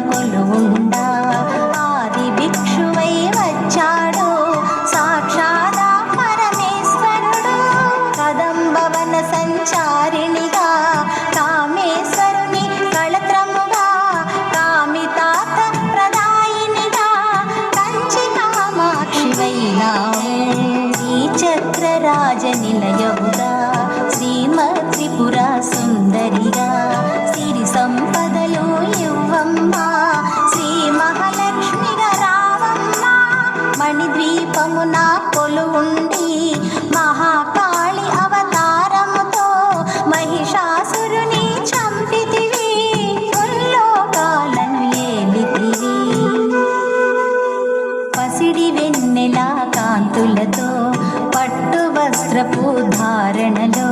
করল వస్త్రపు ధారణలో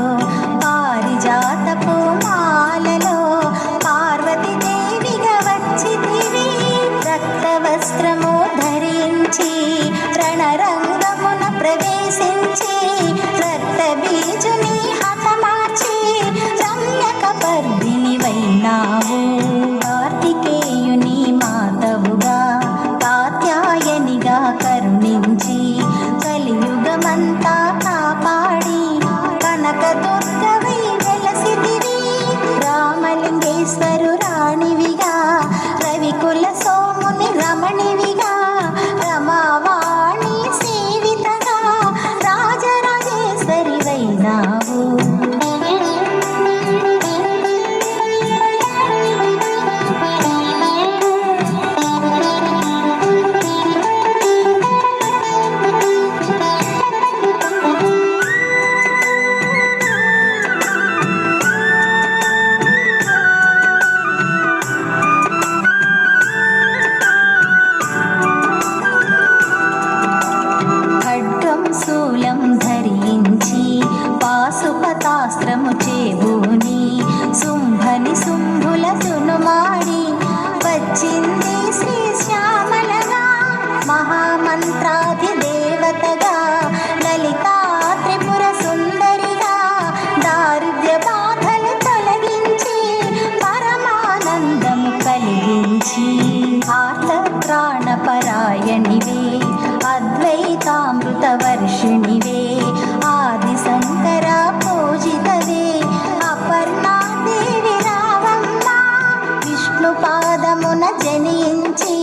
పాదమున జనించి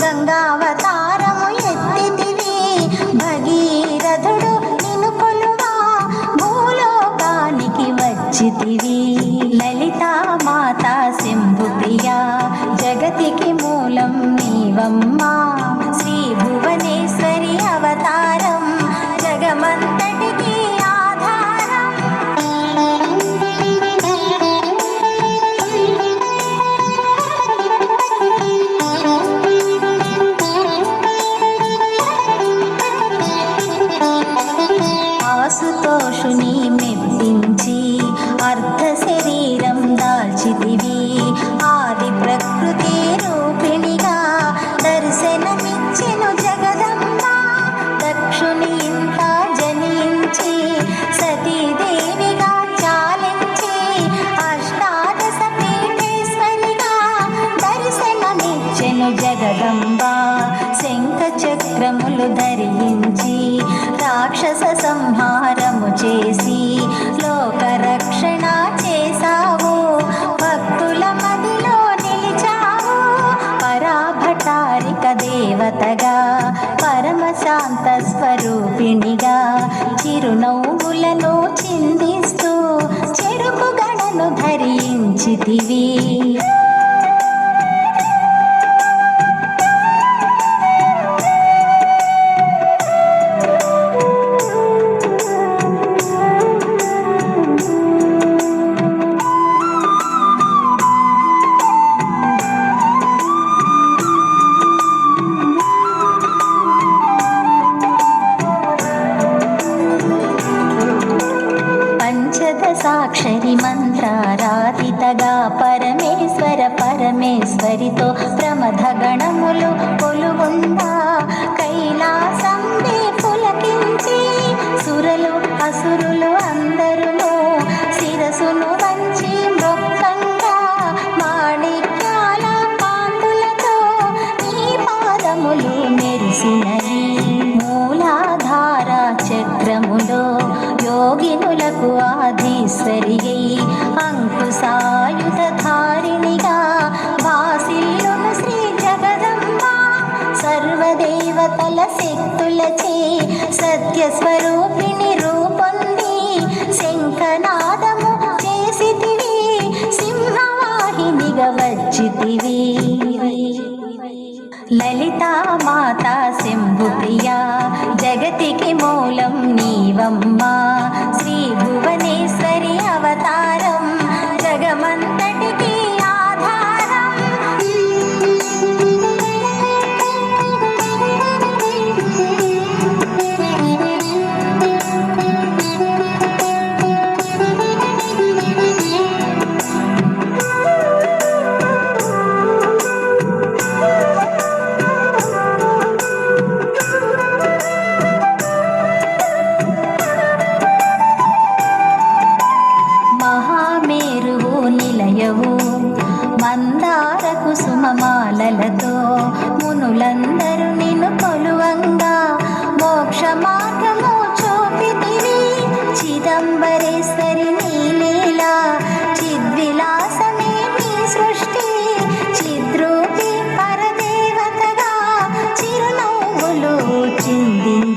గంగావతారము సంహారము చేసి లోక రక్షణ చేసావు భక్తుల మదిలో నిలిచావు. పరాభటారిక దేవతగా పరమశాంత స్వరూపిణిగా చిరునవ్వులను చిందిస్తూ చెరుకు గణను ధరించితివి. అక్షరి మంత్రారాధితగా పరమేశ్వర పరమేశ్వరితో ప్రమథ గణములు కొలువుందా కైలాసం పులకించి సురలు అసురులు అందరును శిరసును వంచి మృక్కంగా మాణిక్యాల పాండులతో నీ పాదములు మెరిసినవి. మూలాధార చక్రములో యోగినులకు ఆధీశ్వరి అంకుశాయుధ ధారిణిగా వాసిల్లును శ్రీ జగదంబ సర్వదేవతల శక్తులచే సత్య స్వరూపిణి రూపొంది శంఖనాదము చేసితివి సింహవాహినిగా వచ్చితివి. లలితా మాత శంభుప్రియా జగతికి మూలం నీవమ్మా.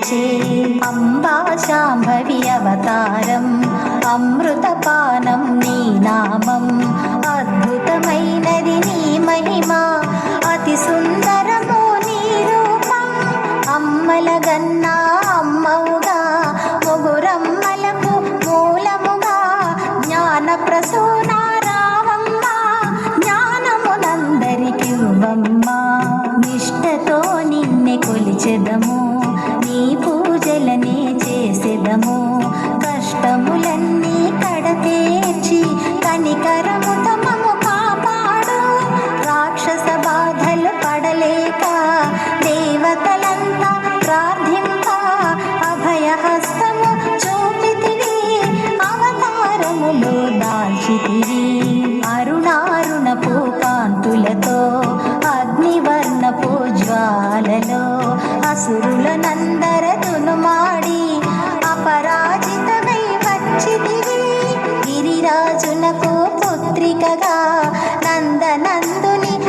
చిందించే అంబా శాంభవి అవతారం అమృతపానం నీ నామం. అద్భుతమైనది నీ మహిమ అతి సుందర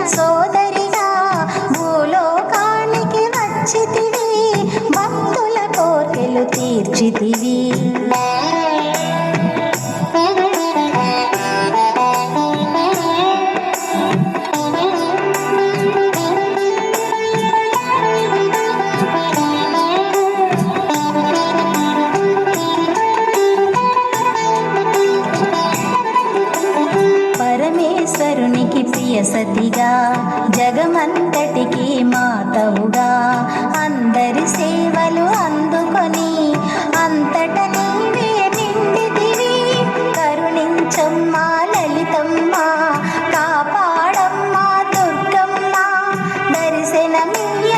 సోదరిగా భూలోకానికి వచ్చితివి భక్తుల కోర్కెలు తీర్చితివి. సతిగా జగమంతటికి మాతవుగా. అందరి సేవలు అందుకొని అంతట నీవే నిండితివి. కరుణించమ్మా లలితమ్మ కాపాడమ్మా దుర్గమ్మ. దర్శనమియ్యగరావమ్మ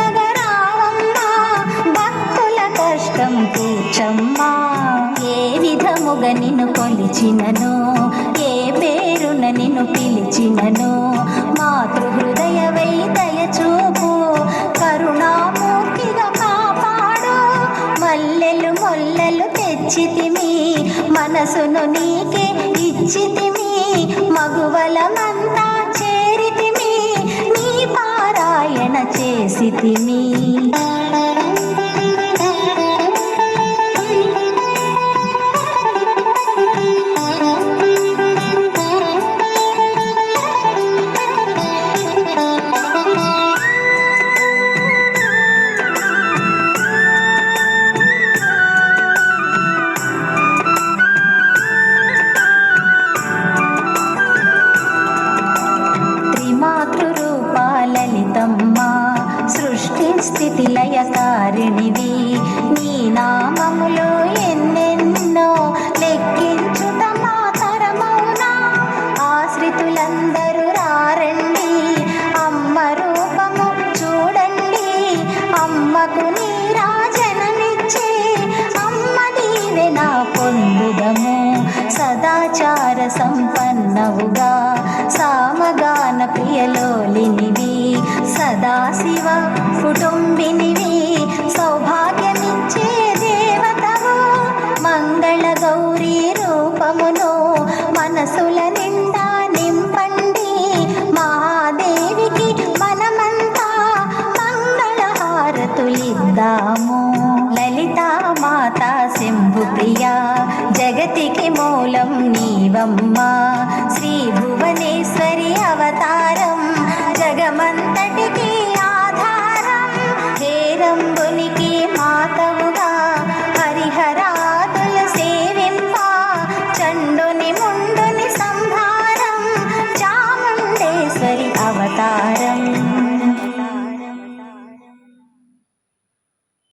భక్తుల కష్టం తీర్చమ్మా. ఏ విధముగా నిన్ను కొలిచినను ఏ పేరున నిన్ను పిలిచినను మనసును నీకే ఇచ్చితిమి. మగువలమంతా చేరితిమి. నీ పారాయణ చేసితిమి. saudade.